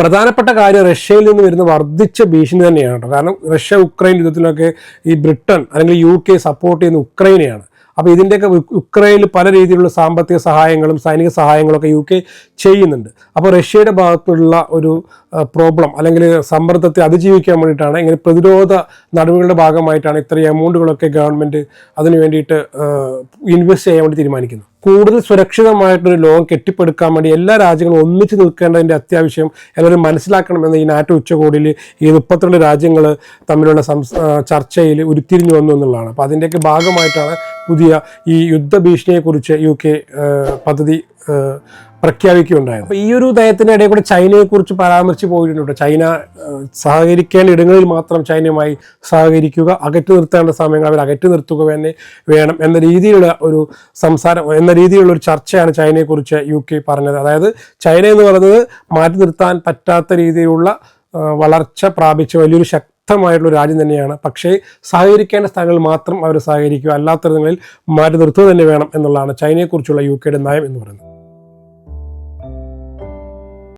പ്രധാനപ്പെട്ട കാര്യം റഷ്യയിൽ നിന്ന് വരുന്ന വർദ്ധിച്ച ഭീഷണി തന്നെയാണ് കേട്ടോ. കാരണം റഷ്യ ഉക്രൈൻ യുദ്ധത്തിലൊക്കെ ഈ ബ്രിട്ടൻ അല്ലെങ്കിൽ യു കെ സപ്പോർട്ട് ചെയ്യുന്ന ഉക്രൈനെയാണ്. അപ്പോൾ ഇതിന്റെയൊക്കെ ഉക്രൈനിൽ പല രീതിയിലുള്ള സാമ്പത്തിക സഹായങ്ങളും സൈനിക സഹായങ്ങളൊക്കെ യു കെ ചെയ്യുന്നുണ്ട്. അപ്പോൾ റഷ്യയുടെ ഭാഗത്തുള്ള ഒരു പ്രോബ്ലം അല്ലെങ്കിൽ സമ്മർദ്ദത്തെ അതിജീവിക്കാൻ വേണ്ടിയിട്ടാണ് ഇങ്ങനെ പ്രതിരോധ നടപടികളുടെ ഭാഗമായിട്ടാണ് ഇത്രയും എമൗണ്ടുകളൊക്കെ ഗവൺമെന്റ് അതിന് വേണ്ടിയിട്ട് ഇൻവെസ്റ്റ് ചെയ്യാൻ വേണ്ടി തീരുമാനിക്കുന്നത്. കൂടുതൽ സുരക്ഷിതമായിട്ടൊരു ലോകം കെട്ടിപ്പടുക്കാൻ വേണ്ടി എല്ലാ രാജ്യങ്ങളും ഒന്നിച്ച് നിൽക്കേണ്ടതിന്റെ അത്യാവശ്യം എല്ലാവരും മനസ്സിലാക്കണമെന്ന് ഈ നാറ്റോ ഉച്ചകോടിയിൽ ഈ മുപ്പത്തിരണ്ട് രാജ്യങ്ങൾ തമ്മിലുള്ള ചർച്ചയിൽ ഉരുത്തിരിഞ്ഞു വന്നു എന്നുള്ളതാണ്. അപ്പോൾ അതിന്റെയൊക്കെ ഭാഗമായിട്ടാണ് പുതിയ ഈ യുദ്ധഭീഷണിയെക്കുറിച്ച് യു കെ പദ്ധതി പ്രഖ്യാപിക്കുകയുണ്ടായത് അപ്പോൾ ഈ ഒരു നയത്തിന്റെ ഇടയിൽ കൂടെ ചൈനയെക്കുറിച്ച് പരാമർശിച്ച് പോയിട്ടുണ്ട്. ചൈന സഹകരിക്കേണ്ട ഇടങ്ങളിൽ മാത്രം ചൈനയുമായി സഹകരിക്കുക അകറ്റി നിർത്തേണ്ട സമയങ്ങൾ അവർ അകറ്റി നിർത്തുക തന്നെ വേണം എന്ന രീതിയിലുള്ള ഒരു സംസാരം എന്ന രീതിയിലുള്ള ഒരു ചർച്ചയാണ് ചൈനയെക്കുറിച്ച് യു കെ പറഞ്ഞത് അതായത് ചൈന എന്ന് പറയുന്നത് മാറ്റി നിർത്താൻ പറ്റാത്ത രീതിയിലുള്ള വളർച്ച പ്രാപിച്ച വലിയൊരു ശക്തമായിട്ടുള്ള രാജ്യം തന്നെയാണ്. പക്ഷേ സഹകരിക്കേണ്ട സ്ഥലങ്ങളിൽ മാത്രം അവർ സഹകരിക്കുക അല്ലാത്തടങ്ങളിൽ മാറ്റി നിർത്തുക തന്നെ വേണം എന്നുള്ളതാണ് ചൈനയെക്കുറിച്ചുള്ള യു കെയുടെ നയം എന്ന് പറയുന്നത്.